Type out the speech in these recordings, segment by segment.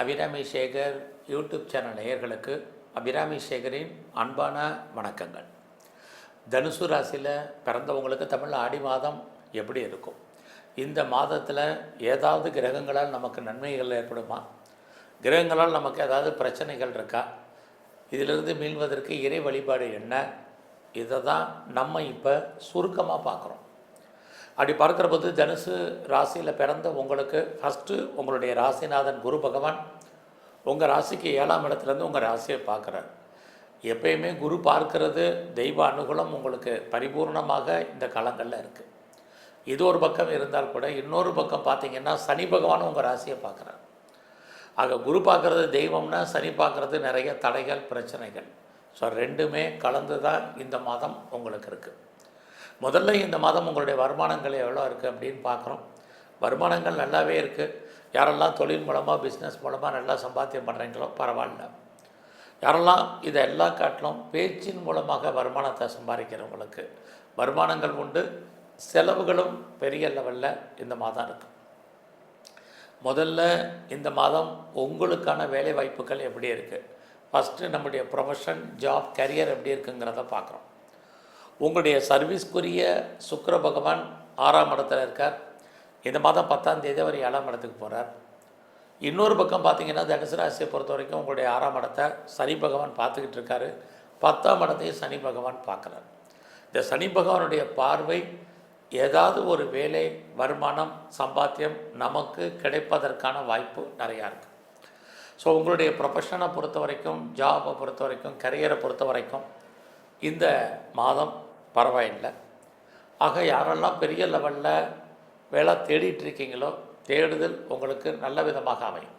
Abirami Sekar YouTube channel நேயர்களுக்கு அபிராமி சேகரின் அன்பான வணக்கங்கள். தனுசு ராசியில் பிறந்தவங்களுக்கு தமிழ் ஆடி மாதம் எப்படி இருக்கும்? இந்த மாதத்தில் ஏதாவது கிரகங்களால் நமக்கு நன்மைகள் ஏற்படுமா? கிரகங்களால் நமக்கு ஏதாவது பிரச்சனைகள் இருக்கா? இதிலிருந்து மீள்வதற்கு இறை வழிபாடு என்ன? இதை தான் நம்ம இப்போ சுருக்கமாக பார்க்குறோம். அப்படி பார்க்குற போது தனுசு ராசியில் பிறந்த உங்களுக்கு ஃபஸ்ட்டு உங்களுடைய ராசிநாதன் குரு பகவான் உங்கள் ராசிக்கு ஏழாம் இடத்துலேருந்து உங்கள் ராசியை பார்க்குறார். எப்பயுமே குரு பார்க்கறது தெய்வ அனுகூலம் உங்களுக்கு பரிபூர்ணமாக இந்த காலங்களில் இருக்குது இது ஒரு பக்கம் இருந்தால் கூட இன்னொரு பக்கம் பார்த்தீங்கன்னா சனி பகவான் உங்கள் ராசியை பார்க்குறார். ஆக குரு பார்க்குறது தெய்வம்னா சனி பார்க்குறது நிறைய தடைகள் பிரச்சனைகள். ஸோ ரெண்டுமே கலந்து தான் இந்த மாதம் உங்களுக்கு இருக்குது முதல்ல இந்த மாதம் உங்களுடைய வருமானங்கள் எவ்வளோ இருக்குது அப்படின்னு பார்க்குறோம். வருமானங்கள் நல்லாவே இருக்குது. யாரெல்லாம் தொழில் மூலமாக பிஸ்னஸ் மூலமாக நல்லா சம்பாத்தியம் பண்ணுறீங்களோ பரவாயில்ல. யாரெல்லாம் இதை எல்லாம் காட்டிலும் பேச்சின் மூலமாக வருமானத்தை சம்பாதிக்கிறவங்களுக்கு வருமானங்கள் உண்டு. செலவுகளும் பெரிய லெவலில் இந்த மாதம் இருக்குது முதல்ல இந்த மாதம் உங்களுக்கான வேலை வாய்ப்புகள் எப்படி இருக்குது ஃபஸ்ட்டு நம்முடைய ப்ரொஃபஷன் ஜாப் கரியர் எப்படி இருக்குங்கிறத பார்க்குறோம். உங்களுடைய சர்வீஸ்க்குரிய சுக்கர பகவான் ஆறாம் இடத்துல இருக்கார். இந்த மாதம் பத்தாம் தேதி அவர் ஏழாம் இடத்துக்கு போகிறார் இன்னொரு பக்கம் பார்த்தீங்கன்னா தனுசு ராசியை பொறுத்த வரைக்கும் உங்களுடைய ஆறாம் இடத்தை சனி பகவான் பார்த்துக்கிட்டு இருக்காரு. பத்தாம் இடத்தையும் சனி பகவான் பார்க்குறார். இந்த சனி பகவானுடைய பார்வை ஏதாவது ஒரு வேலை வருமானம் சம்பாத்தியம் நமக்கு கிடைப்பதற்கான வாய்ப்பு நிறையா இருக்குது ஸோ உங்களுடைய ப்ரொஃபஷனை பொறுத்த வரைக்கும் ஜாபை பொறுத்த வரைக்கும் கரியரை பொறுத்த வரைக்கும் இந்த மாதம் பரவாயில்லை. ஆக யாரெல்லாம் பெரிய லெவலில் வேலை தேடிட்டு இருக்கீங்களோ தேடுதல் உங்களுக்கு நல்ல விதமாக அமையும்.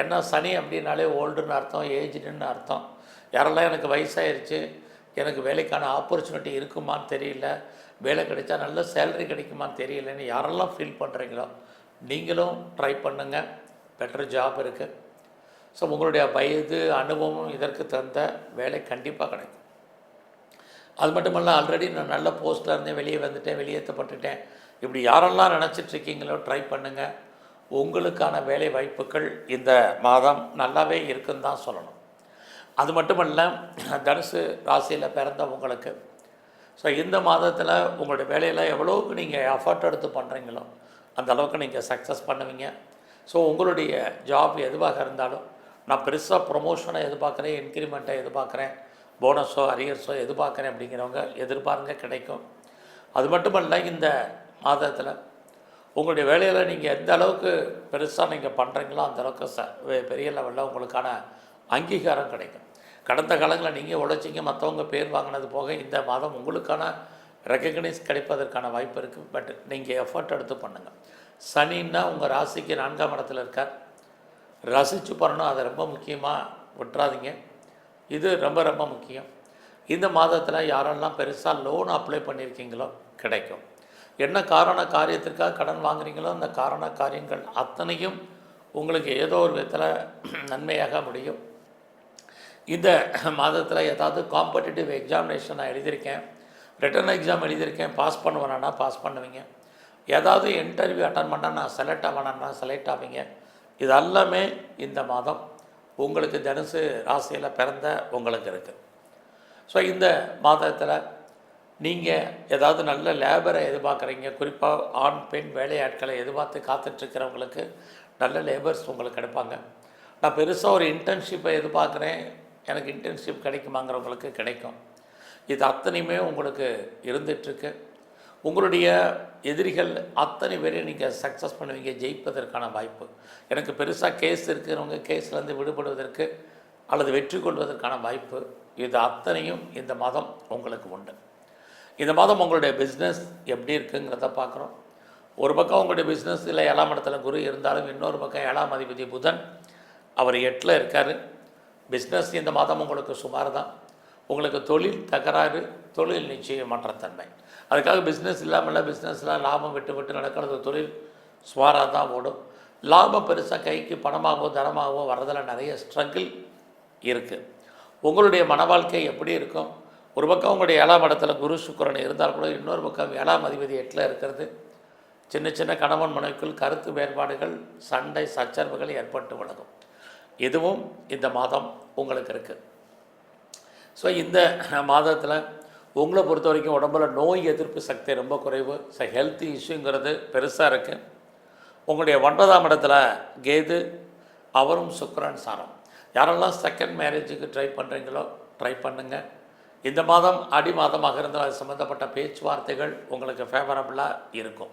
ஏன்னா சனி அப்படின்னாலே ஓல்டுன்னு அர்த்தம் ஏஜ்டுன்னு அர்த்தம். யாரெல்லாம் எனக்கு வயசாயிருச்சு எனக்கு வேலைக்கான ஆப்பர்ச்சுனிட்டி இருக்குமான்னு தெரியல வேலை கிடைச்சா நல்ல சேலரி கிடைக்குமான்னு தெரியலன்னு யாரெல்லாம் ஃபீல் பண்ணுறீங்களோ நீங்களும் ட்ரை பண்ணுங்கள் பெட்டர் ஜாப் இருக்குது ஸோ உங்களுடைய வயது அனுபவம் இதற்கு தகுந்த வேலை கண்டிப்பாக கிடைக்கும். அது மட்டும் இல்லை ஆல்ரெடி நான் நல்ல போஸ்ட்டில் இருந்தேன் வெளியே வந்துட்டேன் வெளியேற்றப்பட்டுட்டேன். இப்படி யாரெல்லாம் நினச்சிட்ருக்கீங்களோ ட்ரை பண்ணுங்கள் உங்களுக்கான வேலை வாய்ப்புகள் இந்த மாதம் நல்லாவே இருக்குன்னு தான் சொல்லணும். அது மட்டுமல்ல தனுசு ராசியில் பிறந்த உங்களுக்கு ஸோ இந்த மாதத்தில் உங்களுடைய வேலையில் எவ்வளோவுக்கு நீங்கள் எஃபர்ட் எடுத்து பண்ணுறீங்களோ அந்த அளவுக்கு நீங்கள் சக்ஸஸ் பண்ணுவீங்க. ஸோ உங்களுடைய ஜாப் எதுவாக இருந்தாலும் நான் பெருசாக ப்ரொமோஷனை எதிர்பார்க்குறேன் இன்க்ரிமெண்ட்டை எதிர்பார்க்குறேன். போனஸோ அரியர்ஸோ எதிர்பார்க்குறேன் அப்படிங்கிறவங்க எதிர்பாருங்க கிடைக்கும். அது மட்டுமல்ல இந்த மாதத்தில் உங்களுடைய வேலையில் நீங்கள் எந்த அளவுக்கு பெருசாக நீங்கள் பண்ணுறீங்களோ அந்த அளவுக்கு ச வெ- பெரிய லெவலில் உங்களுக்கான அங்கீகாரம் கிடைக்கும். கடந்த காலங்களில் நீங்கள் உழைச்சிங்க மற்றவங்க பேர் வாங்கினது போக இந்த மாதம் உங்களுக்கான ரெக்கக்னைஸ் கிடைப்பதற்கான வாய்ப்பு இருக்குது பட் நீங்கள் எஃபர்ட் எடுத்து பண்ணுங்கள் சனின்னா உங்கள் ராசிக்கு நான்காம் இடத்துல இருக்கார். ரசித்து பண்ணணும் அதை ரொம்ப முக்கியமாக விட்டுறாதீங்க. இது ரொம்ப ரொம்ப முக்கியம். இந்த மாதத்தில் யாரெல்லாம் பெருசாக லோன் அப்ளை பண்ணியிருக்கீங்களோ கிடைக்கும். என்ன காரண காரியத்திற்காக கடன் வாங்குறீங்களோ அந்த காரண காரியங்கள் அத்தனையும் உங்களுக்கு ஏதோ ஒரு விதத்தில் நன்மையாக முடியும். இந்த மாதத்தில் ஏதாவது காம்படிட்டிவ் எக்ஸாமினேஷன் நான் எழுதியிருக்கேன். ரிட்டன் எக்ஸாம் எழுதியிருக்கேன். பாஸ் பண்ணுவேனா பாஸ் பண்ணுவீங்க. ஏதாவது இன்டர்வியூ அட்டன் பண்ணால் நான் செலக்ட் ஆவேனா செலக்ட் ஆவீங்க. இது எல்லாமே இந்த மாதம். உங்களுக்கு தனுசு ராசியில் பிறந்த உங்களுக்கு இருக்குது ஸோ இந்த மாதத்தில் நீங்கள் ஏதாவது நல்ல லேபரை எதிர்பார்க்குறீங்க. குறிப்பாக ஆண் பெண் வேலையாட்களை எதிர்பார்த்து காத்துட்ருக்கிறவங்களுக்கு நல்ல லேபர்ஸ் உங்களுக்கு கிடைப்பாங்க நான் பெருசாக ஒரு இன்டர்ன்ஷிப்பை எதிர்பார்க்குறேன். எனக்கு இன்டர்ன்ஷிப் கிடைக்குமாங்கிறவங்களுக்கு கிடைக்கும். இது அத்தனையுமே உங்களுக்கு இருந்துகிட்ருக்கு உங்களுடைய எதிரிகள் அத்தனை பேரையும் நீங்கள் சக்ஸஸ் பண்ணுவீங்க ஜெயிப்பதற்கான வாய்ப்பு. எனக்கு பெருசாக கேஸ் இருக்கிறவங்க கேஸ்லேருந்து விடுபடுவதற்கு அல்லது வெற்றி கொள்வதற்கான வாய்ப்பு இது அத்தனையும் இந்த மாதம் உங்களுக்கு உண்டு. இந்த மாதம் உங்களுடைய பிஸ்னஸ் எப்படி இருக்குங்கிறத பார்க்குறோம். ஒரு பக்கம் உங்களுடைய பிஸ்னஸ் இல்லை ஏழாம் இடத்துல குரு இருந்தாலும் இன்னொரு பக்கம் ஏழாம் அதிபதி புதன். அவர் எட்டில் இருக்கார். பிஸ்னஸ் இந்த மாதம் உங்களுக்கு சுமார் தான் உங்களுக்கு தொழில் தகராறு தொழில் நிச்சயமற்ற தன்மை. அதுக்காக பிஸ்னஸ் இல்லாமல் பிஸ்னஸ்லாம் லாபம் விட்டு விட்டு நடக்கிறது தொழில் சுமாராக தான் ஓடும். லாபம் பெருசாக கைக்கு பணமாகவோ தனமாகவோ வரதில் நிறைய ஸ்ட்ரகிள் இருக்குது உங்களுடைய மன வாழ்க்கை எப்படி இருக்கும்? ஒரு பக்கம் உங்களுடைய ஏழாம் இடத்துல குரு சுக்கரன் இருந்தால் கூட இன்னொரு பக்கம் ஏழாம் அதிபதி எட்டில் இருக்கிறது. சின்ன சின்ன கணவன் மனைவிக்குள் கருத்து வேறுபாடுகள் சண்டை சச்சரவுகள் ஏற்பட்டு விலகும். இதுவும் இந்த மாதம் உங்களுக்கு இருக்குது ஸோ இந்த மாதத்தில் உங்களை பொறுத்த வரைக்கும் உடம்புல நோய் எதிர்ப்பு சக்தி ரொம்ப குறைவு. ஸோ ஹெல்த் இஷ்யூங்கிறது பெருசாக இருக்குது உங்களுடைய ஒன்பதாம் இடத்துல கேது அவரும் சுக்கரன் சாரம். யாரெல்லாம் செகண்ட் மேரேஜுக்கு ட்ரை பண்ணுறீங்களோ ட்ரை பண்ணுங்கள் இந்த மாதம் அடி மாதமாக இருந்தால் அது சம்மந்தப்பட்ட பேச்சுவார்த்தைகள் உங்களுக்கு ஃபேவரபுளாக இருக்கும்.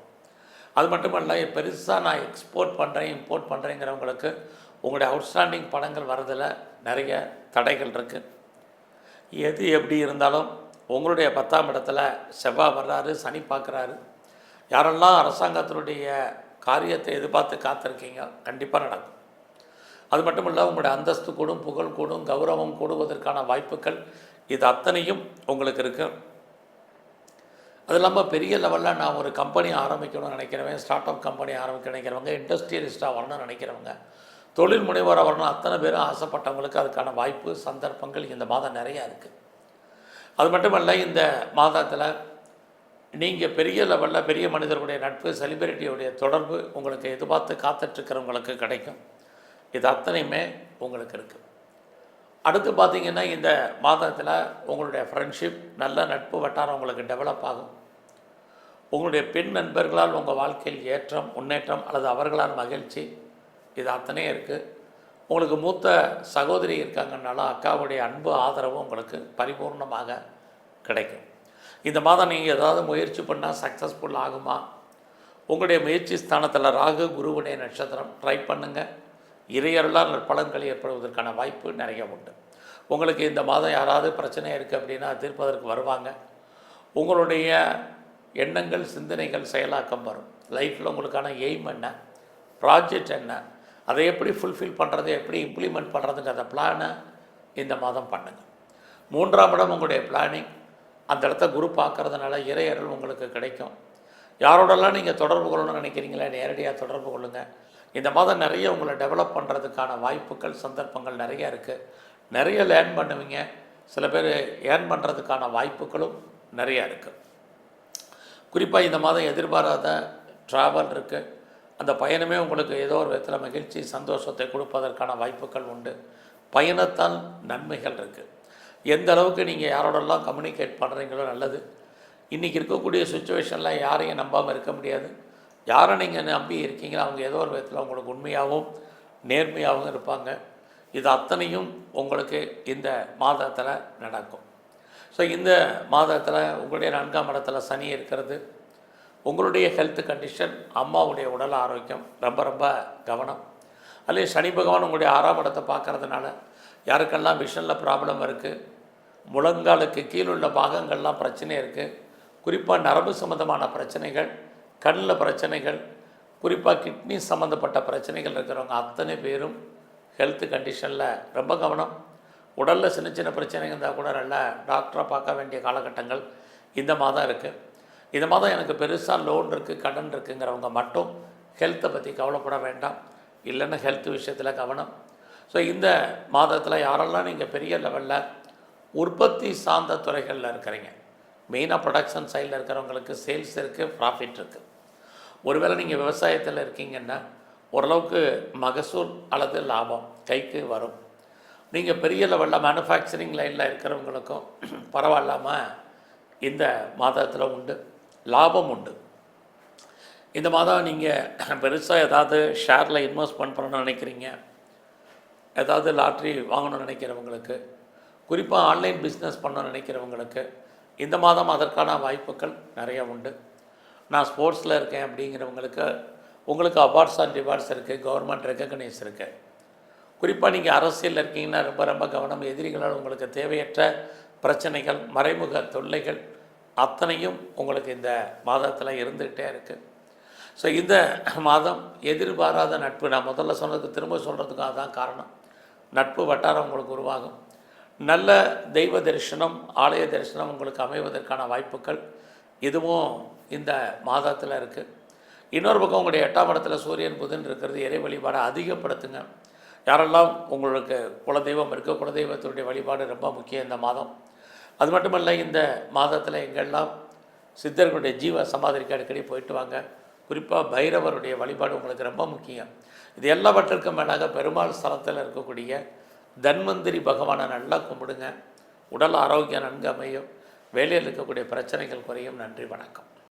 அது மட்டுமல்ல பெருசாக நான் எக்ஸ்போர்ட் பண்ணுறேன் இம்போர்ட் பண்ணுறேங்கிறவங்களுக்கு உங்களுடைய அவுட்ஸ்டாண்டிங் படங்கள் வரதில் நிறைய தடைகள் இருக்குது எது எப்படி இருந்தாலும் உங்களுடைய பத்தாம் இடத்துல செவ்வாய் வர்றாரு சனி பார்க்குறாரு. யாரெல்லாம் அரசாங்கத்தினுடைய காரியத்தை எதிர்பார்த்து காத்திருக்கீங்க கண்டிப்பாக நடக்கும். அது மட்டும் இல்லை உங்களுடைய அந்தஸ்து கூடும் புகழ் கூடும் கௌரவம் கூடுவதற்கான வாய்ப்புகள் இது அத்தனையும் உங்களுக்கு இருக்குது அது இல்லாமல் பெரிய லெவலில் நான் ஒரு கம்பெனி ஆரம்பிக்கணும்னு நினைக்கிறவங்க ஸ்டார்ட் அப் கம்பெனி ஆரம்பிக்க நினைக்கிறவங்க இண்டஸ்ட்ரியலிஸ்ட்டாக வரணும்னு நினைக்கிறவங்க தொழில் முனைவோராக வரணும் அத்தனை பேரும் ஆசைப்பட்டவங்களுக்கு அதுக்கான வாய்ப்பு சந்தர்ப்பங்கள் இந்த மாதம் நிறையா இருக்குது அது மட்டுமல்ல இந்த மாதத்தில் நீங்கள் பெரிய லெவலில் பெரிய மனிதர்களுடைய நட்பு செலிபிரிட்டியுடைய தொடர்பு உங்களுக்கு எதிர்பார்த்து காத்துட்ருக்கிறவங்களுக்கு கிடைக்கும். இது அத்தனையுமே உங்களுக்கு இருக்குது அடுத்து பார்த்தீங்கன்னா இந்த மாதத்தில் உங்களுடைய ஃப்ரெண்ட்ஷிப் நல்ல நட்பு வட்டாரம் உங்களுக்கு டெவலப் ஆகும். உங்களுடைய பெண் நண்பர்களால் உங்கள் வாழ்க்கையில் ஏற்றம் முன்னேற்றம் அல்லது அவர்களால் மகிழ்ச்சி இது அத்தனையும் இருக்குது உங்களுக்கு மூத்த சகோதரி இருக்காங்கனாலும் அக்காவுடைய அன்பு ஆதரவு உங்களுக்கு பரிபூர்ணமாக கிடைக்கும். இந்த மாதம் நீங்கள் ஏதாவது முயற்சி பண்ணால் சக்ஸஸ்ஃபுல் ஆகுமா? உங்களுடைய முயற்சி ஸ்தானத்தில் ராகு குருவுடைய நட்சத்திரம் ட்ரை பண்ணுங்கள் இறையருளால் பலன்கள் ஏற்படுவதற்கான வாய்ப்பு நிறைய உண்டு. உங்களுக்கு இந்த மாதம் யாராவது பிரச்சனை இருக்குது அப்படின்னா தீர்ப்பதற்கு வருவாங்க. உங்களுடைய எண்ணங்கள் சிந்தனைகள் செயலாக்கம் வரும். லைஃப்பில் உங்களுக்கான எய்ம் என்ன? ப்ராஜெக்ட் என்ன? அதை எப்படி ஃபுல்ஃபில் பண்ணுறது எப்படி இம்ப்ளிமெண்ட் பண்ணுறதுங்கிற பிளானை இந்த மாதம் பண்ணுங்கள் மூன்றாம் இடம் உங்களுடைய பிளானிங் அந்த இடத்த குரு பார்க்கறதுனால இறையறல் உங்களுக்கு கிடைக்கும். யாரோடெல்லாம் நீங்கள் தொடர்பு கொள்ளணும்னு நினைக்கிறீங்களா நேரடியாக தொடர்பு கொள்ளுங்கள் இந்த மாதம் நிறைய உங்களை டெவலப் பண்ணுறதுக்கான வாய்ப்புகள் சந்தர்ப்பங்கள் நிறைய இருக்குது நிறைய லேர்ன் பண்ணுவீங்க. சில பேர் ஏர்ன் பண்ணுறதுக்கான வாய்ப்புகளும் நிறையா இருக்குது குறிப்பாக இந்த மாதம் எதிர்பாராத ட்ராவல் இருக்குது அந்த பயணமே உங்களுக்கு ஏதோ ஒரு விதத்தில் மகிழ்ச்சி சந்தோஷத்தை கொடுப்பதற்கான வாய்ப்புகள் உண்டு. பயணத்தால் நன்மைகள் இருக்குது எந்த அளவுக்கு நீங்கள் யாரோடெல்லாம் கம்யூனிகேட் பண்ணுறீங்களோ நல்லது. இன்றைக்கி இருக்கக்கூடிய சுச்சுவேஷனில் யாரையும் நம்பாமல் இருக்க முடியாது. யாரை நீங்கள் நம்பி இருக்கீங்களோ அவங்க ஏதோ ஒரு விதத்தில் உங்களுக்கு உண்மையாகவும் நேர்மையாகவும் இருப்பாங்க. இது அத்தனையும் உங்களுக்கு இந்த மாதத்தில் நடக்கும். ஸோ இந்த மாதத்தில் உங்களுடைய நான்காம் இடத்துல சனி இருக்கிறது. உங்களுடைய ஹெல்த் கண்டிஷன் அம்மாவுடைய உடல் ஆரோக்கியம் ரொம்ப ரொம்ப கவனம். அல்லது சனி பகவான் உங்களுடைய ஆறாம் இடத்தை பார்க்கறதுனால யாருக்கெல்லாம் விஷனில் ப்ராப்ளம் இருக்குது முழங்காலுக்கு கீழுள்ள பாகங்கள்லாம் பிரச்சனை இருக்குது குறிப்பாக நரம்பு சம்மந்தமான பிரச்சனைகள் கண்ணில் பிரச்சனைகள் குறிப்பாக கிட்னி சம்மந்தப்பட்ட பிரச்சனைகள் இருக்கிறவங்க அத்தனை பேரும் ஹெல்த் கண்டிஷனில் ரொம்ப கவனம். உடலில் சின்ன சின்ன பிரச்சனைகள் இருந்தால் கூட நல்லா டாக்டரை பார்க்க வேண்டிய காலகட்டங்கள் இந்த மாதம் இருக்குது இது மாதம் எனக்கு பெருசாக லோன் இருக்குது கடன் இருக்குங்கிறவங்க மட்டும் ஹெல்த்தை பற்றி கவலைப்பட வேண்டாம். இல்லைன்னா ஹெல்த் விஷயத்தில் கவனம். ஸோ இந்த மாதத்தில் யாரெல்லாம் நீங்கள் பெரிய லெவலில் உற்பத்தி சார்ந்த துறைகளில் இருக்கிறீங்க மெயினாக ப்ரொடக்ஷன் சைடில் இருக்கிறவங்களுக்கு சேல்ஸ் இருக்குது ப்ராஃபிட் இருக்குது ஒருவேளை நீங்கள் விவசாயத்தில் இருக்கீங்கன்னா ஓரளவுக்கு மகசூல் அல்லது லாபம் கைக்கு வரும். நீங்கள் பெரிய லெவலில் மேனுஃபேக்சரிங் லைனில் இருக்கிறவங்களுக்கும் பரவாயில்லாமல் இந்த மாதத்தில் உண்டு. லாபம் உண்டு. இந்த மாதம் நீங்கள் பெருசாக ஏதாவது ஷேரில் இன்வெஸ்ட்மெண்ட் பண்ணணும்னு நினைக்கிறீங்க. ஏதாவது லாட்ரி வாங்கணும்னு நினைக்கிறவங்களுக்கு குறிப்பாக ஆன்லைன் பிஸ்னஸ் பண்ணணும்னு நினைக்கிறவங்களுக்கு இந்த மாதம் அதற்கான வாய்ப்புகள் நிறைய உண்டு. நான் ஸ்போர்ட்ஸில் இருக்கேன் அப்படிங்கிறவங்களுக்கு உங்களுக்கு அவார்ட்ஸ் அண்ட் ரிவார்ட்ஸ் இருக்குது கவர்மெண்ட் ரெக்கக்னைஸ் இருக்குது குறிப்பாக நீங்கள் அரசியலில் இருக்கீங்கன்னா ரொம்ப ரொம்ப கவனம் எதிரிகளால் உங்களுக்கு தேவையற்ற பிரச்சனைகள் மறைமுக தொல்லைகள் அத்தனையும் உங்களுக்கு இந்த மாதத்தில் இருந்துகிட்டே இருக்குது ஸோ இந்த மாதம் எதிர்பாராத நட்பு நான் முதல்ல சொன்னதுக்கு திரும்ப சொல்கிறதுக்காக தான் காரணம். நட்பு வட்டாரம் உங்களுக்கு உருவாகும். நல்ல தெய்வ தரிசனம் ஆலய தரிசனம் உங்களுக்கு அமைவதற்கான வாய்ப்புகள் இதுவும் இந்த மாதத்தில் இருக்குது இன்னொரு பக்கம் உங்களுடைய எட்டாம் இடத்துல சூரியன் புதன் இருக்கிறது இறை வழிபாடை அதிகப்படுத்துங்க. யாரெல்லாம் உங்களுக்கு குலதெய்வம் இருக்குது குலதெய்வத்தினுடைய வழிபாடு ரொம்ப முக்கியம் இந்த மாதம். அது மட்டுமல்ல இந்த மாதத்தில் எங்கெல்லாம் சித்தர்களுடைய ஜீவ சமாதிக்கு அடிக்கடி போயிட்டு வாங்க. குறிப்பாக பைரவருடைய வழிபாடு உங்களுக்கு ரொம்ப முக்கியம். இது எல்லாவற்றிற்கும் மேலாக பெருமாள் ஸ்தலத்தில் இருக்கக்கூடிய தன்வந்திரி பகவானை நல்லா கும்பிடுங்க. உடல் ஆரோக்கியம் நன்கு அமையும். வேலையில் இருக்கக்கூடிய பிரச்சனைகள் குறையும். நன்றி வணக்கம்.